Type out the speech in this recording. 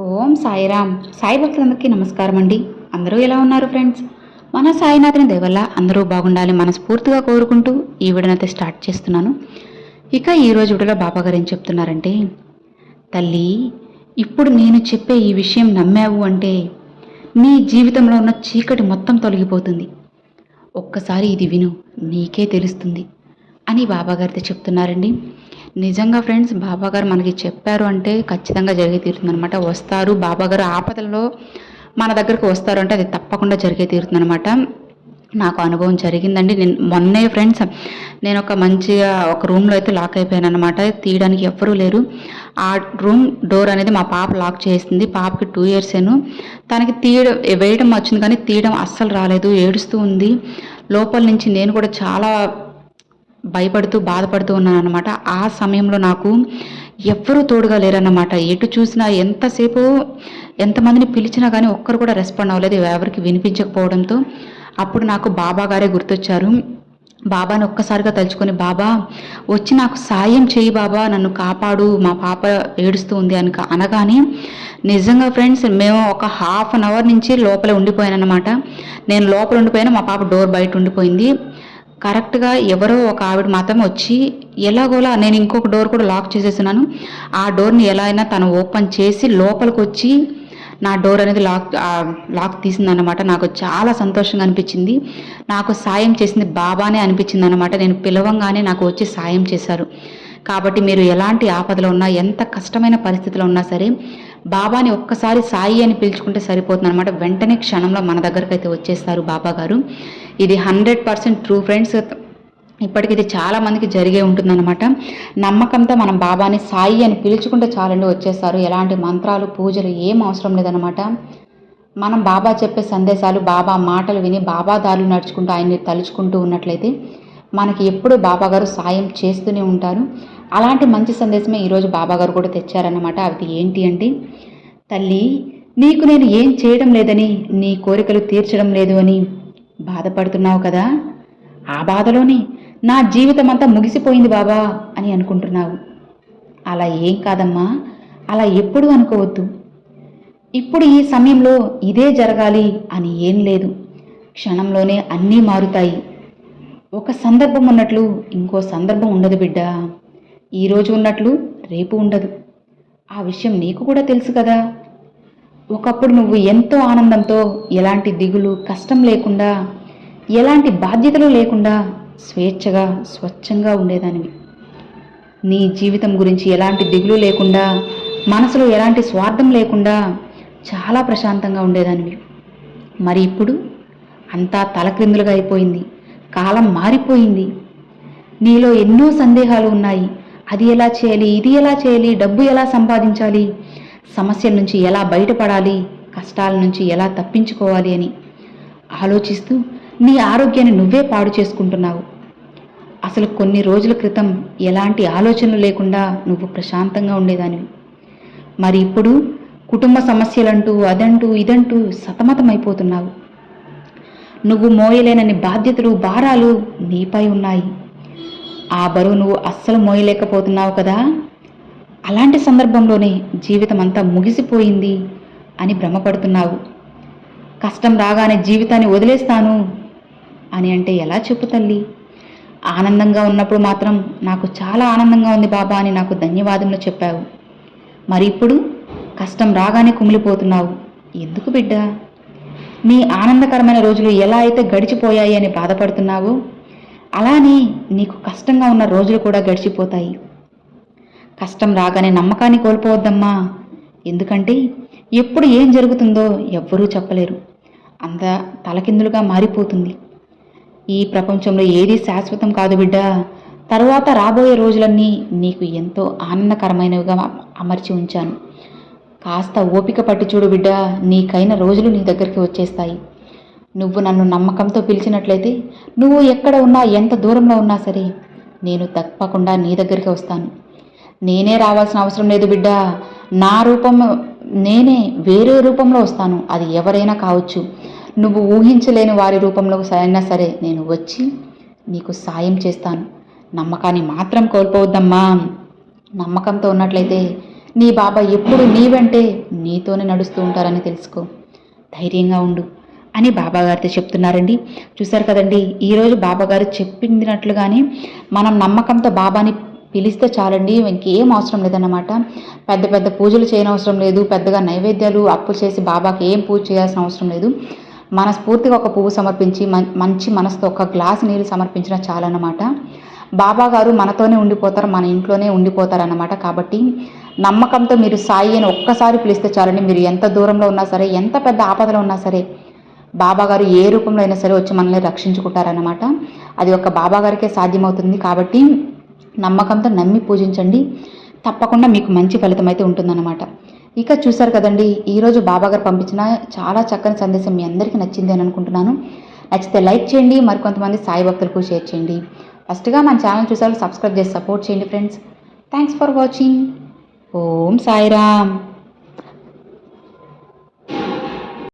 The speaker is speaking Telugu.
ఓం సాయిరామ్. సాయి భక్తులందరికీ నమస్కారం అండి. అందరూ ఎలా ఉన్నారు ఫ్రెండ్స్? మన సాయినాథుని దయవల్ల అందరూ బాగుండాలి మనస్ఫూర్తిగా కోరుకుంటూ ఈ వీడియోనైతే స్టార్ట్ చేస్తున్నాను. ఇక ఈరోజు వీడియోలో బాబా గారు ఏం చెప్తున్నారంటే తల్లి ఇప్పుడు నేను చెప్పే ఈ విషయం నమ్మావు అంటే నీ జీవితంలో ఉన్న చీకటి మొత్తం తొలగిపోతుంది. ఒక్కసారి ఇది విను నీకే తెలుస్తుంది అని బాబాగారితో చెప్తున్నారండి. నిజంగా ఫ్రెండ్స్ బాబాగారు మనకి చెప్పారు అంటే ఖచ్చితంగా జరిగే తీరుతుంది అనమాట వస్తారు. బాబాగారు ఆపదల్లో మన దగ్గరకు వస్తారు అంటే అది తప్పకుండా జరిగే తీరుతుందనమాట నాకు అనుభవం జరిగిందండి. నేను మొన్నే ఫ్రెండ్స్ నేను ఒక మంచిగా ఒక రూమ్లో అయితే లాక్ అయిపోయాను అనమాట తీయడానికి ఎవ్వరూ లేరు. ఆ రూమ్ డోర్ అనేది మా పాప లాక్ చేసింది. పాపకి టూ ఇయర్స్ ఏను. తనకి తీయడం వేయడం వచ్చింది కానీ తీయడం అస్సలు రాలేదు. ఏడుస్తూ ఉంది. లోపల నుంచి నేను కూడా చాలా భయపడుతూ బాధపడుతూ ఉన్నాను అనమాట ఆ సమయంలో నాకు ఎవ్వరూ తోడుగా లేరన్నమాట. ఎటు చూసినా ఎంతసేపు ఎంతమందిని పిలిచినా కానీ ఒక్కరు కూడా రెస్పాండ్ అవ్వలేదు ఎవరికి వినిపించకపోవడంతో. అప్పుడు నాకు బాబా గారే గుర్తొచ్చారు. బాబాని ఒక్కసారిగా తలుచుకొని బాబా వచ్చి నాకు సాయం చేయి బాబా నన్ను కాపాడు మా పాప ఏడుస్తూ ఉంది అని అనగానే నిజంగా ఫ్రెండ్స్ మేము ఒక హాఫ్ అన్ అవర్ నుంచి లోపలే ఉండిపోయాను అనమాట నేను లోపల ఉండిపోయాను మా పాప డోర్ బయట ఉండిపోయింది. కరెక్ట్గా ఎవరో ఒక ఆవిడ మాత్రం వచ్చి ఎలాగోలా నేను ఇంకొక డోర్ కూడా లాక్ చేసేస్తున్నాను. ఆ డోర్ని ఎలా అయినా తను ఓపెన్ చేసి లోపలికి వచ్చి నా డోర్ అనేది లాక్ లాక్ తీసిందనమాట నాకు చాలా సంతోషంగా అనిపించింది. నాకు సాయం చేసింది బాబానే అనిపించింది అనమాట నేను పిలవంగానే నాకు వచ్చి సాయం చేశారు. కాబట్టి మీరు ఎలాంటి ఆపదలో ఉన్నా ఎంత కష్టమైన పరిస్థితిలో ఉన్నా సరే బాబాని ఒక్కసారి సాయి అని పిలుచుకుంటే సరిపోతుంది అనమాట వెంటనే క్షణంలో మన దగ్గరకు అయితే వచ్చేస్తారు బాబా గారు ఇది హండ్రెడ్ పర్సెంట్ ట్రూ ఫ్రెండ్స్. ఇప్పటికి ఇది చాలా మందికి జరిగే ఉంటుందన్నమాట. నమ్మకంతో మనం బాబాని సాయి అని పిలుచుకుంటే చాలండి వచ్చేస్తారు. ఎలాంటి మంత్రాలు పూజలు ఏం అవసరం లేదనమాట మనం బాబా చెప్పే సందేశాలు బాబా మాటలు విని బాబా దారులు నడుచుకుంటూ ఆయన్ని తలుచుకుంటూ ఉన్నట్లయితే మనకి ఎప్పుడు బాబాగారు సాయం చేస్తూనే ఉంటారు. అలాంటి మంచి సందేశమే ఈరోజు బాబాగారు కూడా తెచ్చారన్నమాట. అది ఏంటి అంటే తల్లి నీకు నేను ఏం చేయడం లేదని నీ కోరికలు తీర్చడం లేదు అని బాధపడుతున్నావు కదా? ఆ బాధలోనే నా జీవితం అంతా ముగిసిపోయింది బాబా అని అనుకుంటున్నావు. అలా ఏం కాదమ్మా అలా ఎప్పుడు అనుకోవద్దు. ఇప్పుడు ఈ సమయంలో ఇదే జరగాలి అని ఏం లేదు. క్షణంలోనే అన్నీ మారుతాయి. ఒక సందర్భం ఉన్నట్లు ఇంకో సందర్భం ఉండదు బిడ్డా. ఈరోజు ఉన్నట్లు రేపు ఉండదు. ఆ విషయం నీకు కూడా తెలుసు కదా. ఒకప్పుడు నువ్వు ఎంతో ఆనందంతో ఎలాంటి దిగులు కష్టం లేకుండా ఎలాంటి బాధ్యతలు లేకుండా స్వేచ్ఛగా స్వచ్ఛంగా ఉండేదానివి. నీ జీవితం గురించి ఎలాంటి దిగులు లేకుండా మనసులో ఎలాంటి స్వార్థం లేకుండా చాలా ప్రశాంతంగా ఉండేదానివి. మరి ఇప్పుడు అంతా తలక్రిందులుగా అయిపోయింది. కాలం మారిపోయింది. నీలో ఎన్నో సందేహాలు ఉన్నాయి. అది ఎలా చేయాలి ఇది ఎలా చేయాలి డబ్బు ఎలా సంపాదించాలి సమస్యల నుంచి ఎలా బయటపడాలి కష్టాల నుంచి ఎలా తప్పించుకోవాలి అని ఆలోచిస్తూ నీ ఆరోగ్యాన్ని నువ్వే పాడు చేసుకుంటున్నావు. అసలు కొన్ని రోజుల క్రితం ఎలాంటి ఆలోచనలు లేకుండా నువ్వు ప్రశాంతంగా ఉండేదానివి. మరి ఇప్పుడు కుటుంబ సమస్యలంటూ అదంటూ ఇదంటూ సతమతమైపోతున్నావు. నువ్వు మోయలేనని బాధ్యతలు భారాలు నీపై ఉన్నాయి. ఆ బరువు నువ్వు అస్సలు మోయలేకపోతున్నావు కదా? అలాంటి సందర్భంలోనే జీవితం అంతా ముగిసిపోయింది అని భ్రమపడుతున్నావు. కష్టం రాగానే జీవితాన్ని వదిలేస్తాను అని అంటే ఎలా చెప్పు తల్లి? ఆనందంగా ఉన్నప్పుడు మాత్రం నాకు చాలా ఆనందంగా ఉంది బాబా అని నాకు ధన్యవాదములు చెప్పావు. మరి ఇప్పుడు కష్టం రాగానే కుమిలిపోతున్నావు. ఎందుకు బిడ్డ? నీ ఆనందకరమైన రోజులు ఎలా అయితే గడిచిపోయాయి అని బాధపడుతున్నావో అలానే నీకు కష్టంగా ఉన్న రోజులు కూడా గడిచిపోతాయి. కష్టం రాగానే నమ్మకాన్ని కోల్పోవద్దమ్మా. ఎందుకంటే ఎప్పుడు ఏం జరుగుతుందో ఎవ్వరూ చెప్పలేరు. అంత తలకిందులుగా మారిపోతుంది. ఈ ప్రపంచంలో ఏది శాశ్వతం కాదు బిడ్డ. తరువాత రాబోయే రోజులన్నీ నీకు ఎంతో ఆనందకరమైనవిగా అమర్చి ఉంచాను. కాస్త ఓపిక పట్టి చూడు బిడ్డ నీకైన రోజులు నీ దగ్గరికి వచ్చేస్తాయి. నువ్వు నన్ను నమ్మకంతో పిలిచినట్లయితే నువ్వు ఎక్కడ ఉన్నా ఎంత దూరంలో ఉన్నా సరే నేను తప్పకుండా నీ దగ్గరికి వస్తాను. నేనే రావాల్సిన అవసరం లేదు బిడ్డ. నా రూపం నేనే వేరే రూపంలో వస్తాను. అది ఎవరైనా కావచ్చు. నువ్వు ఊహించలేని వారి రూపంలో అయినా సరే నేను వచ్చి నీకు సాయం చేస్తాను. నమ్మకాన్ని మాత్రం కోల్పోవద్దమ్మా. నమ్మకంతో ఉన్నట్లయితే నీ బాబా ఎప్పుడు నీ వెంటే నీతోనే నడుస్తూ ఉంటారని తెలుసుకో. ధైర్యంగా ఉండు అని బాబాగారితో చెప్తున్నారండి. చూశారు కదండి ఈరోజు బాబాగారు చెప్పినట్లుగానే మనం నమ్మకంతో బాబాని పిలిస్తే చాలండి ఇంకేం అవసరం లేదన్నమాట. పెద్ద పెద్ద పూజలు చేయనవసరం లేదు పెద్దగా నైవేద్యాలు అప్పులు చేసి బాబాకి ఏం పూజ చేయాల్సిన అవసరం లేదు. మనస్ఫూర్తిగా ఒక పువ్వు సమర్పించి మం- మంచి మనసుతో ఒక గ్లాస్ నీళ్ళు సమర్పించినా చాలన్నమాట. బాబా గారు మనతోనే ఉండిపోతారు మన ఇంట్లోనే ఉండిపోతారు అన్నమాట కాబట్టి నమ్మకంతో మీరు సాయి అని ఒక్కసారి పిలిస్తే చాలండి మీరు ఎంత దూరంలో ఉన్నా సరే ఎంత పెద్ద ఆపదలో ఉన్నా సరే బాబాగారు ఏ రూపంలో అయినా సరే వచ్చి మనల్ని రక్షించుకుంటారన్నమాట. అది ఒక బాబా గారికే సాధ్యమవుతుంది కాబట్టి నమ్మకంతో నమ్మి పూజించండి. తప్పకుండా మీకు మంచి ఫలితం అయితే ఉంటుందన్నమాట. ఇక చూశారు కదండి ఈరోజు బాబాగారు పంపించిన చాలా చక్కని సందేశం మీ అందరికీ నచ్చింది అని అనుకుంటున్నాను. నచ్చితే లైక్ చేయండి మరికొంతమంది సాయి భక్తులకు షేర్ చేయండి. ఫస్ట్గా మన ఛానల్ చూసారు సబ్స్క్రైబ్ చేసి సపోర్ట్ చేయండి friends. Thanks for watching. Om Sairam.